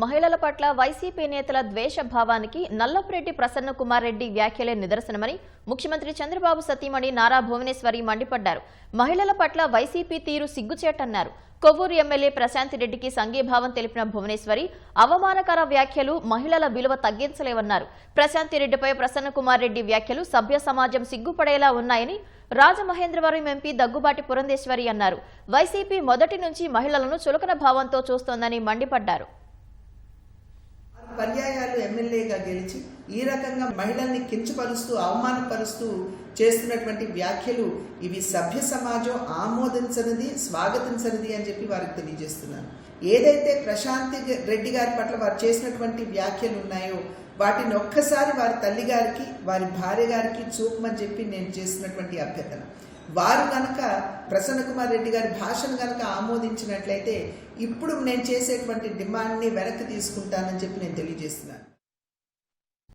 మహిళల పట్ల వైసీపీ నేతల ద్వేష భావానికి నల్లపురెడ్డి ప్రసన్న కుమార్ రెడ్డి వ్యాఖ్యలే నిదర్శనమని ముఖ్యమంత్రి చంద్రబాబు సతీమణి నారా భువనేశ్వరి మండిపడ్డారు. మహిళల పట్ల వైసీపీ తీరు సిగ్గుచేటన్నారు. కొవ్వూరు ఎమ్మెల్యే ప్రశాంత్ రెడ్డికి సంఘీభావం తెలిపిన భువనేశ్వరి అవమానకర వ్యాఖ్యలు మహిళల విలువ తగ్గించలేవన్నారు. ప్రశాంత్ రెడ్డిపై ప్రసన్న కుమార్ రెడ్డి వ్యాఖ్యలు సభ్య సమాజం సిగ్గుపడేలా ఉన్నాయని రాజమహేంద్రవరం ఎంపీ దగ్గుబాటి పురంధేశ్వరి అన్నారు. వైసీపీ మొదటి నుంచి మహిళలను చులకన భావంతో చూస్తోందని మండిపడ్డారు. ఎమ్మెల్యేగా గెలిచి ఈ రకంగా మహిళల్ని కించపరుస్తూ అవమానపరుస్తూ చేస్తున్నటువంటి వ్యాఖ్యలు ఇవి సభ్య సమాజం ఆమోదించనిది స్వాగతించనిది అని చెప్పి వారికి తెలియజేస్తున్నాను ఏదైతే ప్రశాంతి రెడ్డి గారి పట్ల వారు చేసినటువంటి వ్యాఖ్యలు ఉన్నాయో వాటిని ఒక్కసారి వారి తల్లి గారికి వారి భార్య గారికి చూపమని చెప్పి నేను చేసినటువంటి అభ్యర్థన. వారు కనుక ప్రసన్న కుమార్ రెడ్డి గారి భాషను కనుక ఆమోదించినట్లయితే ఇప్పుడు నేను చేసేటువంటి డిమాండ్ని వెనక్కి తీసుకుంటానని చెప్పి నేను తెలియజేస్తున్నాను.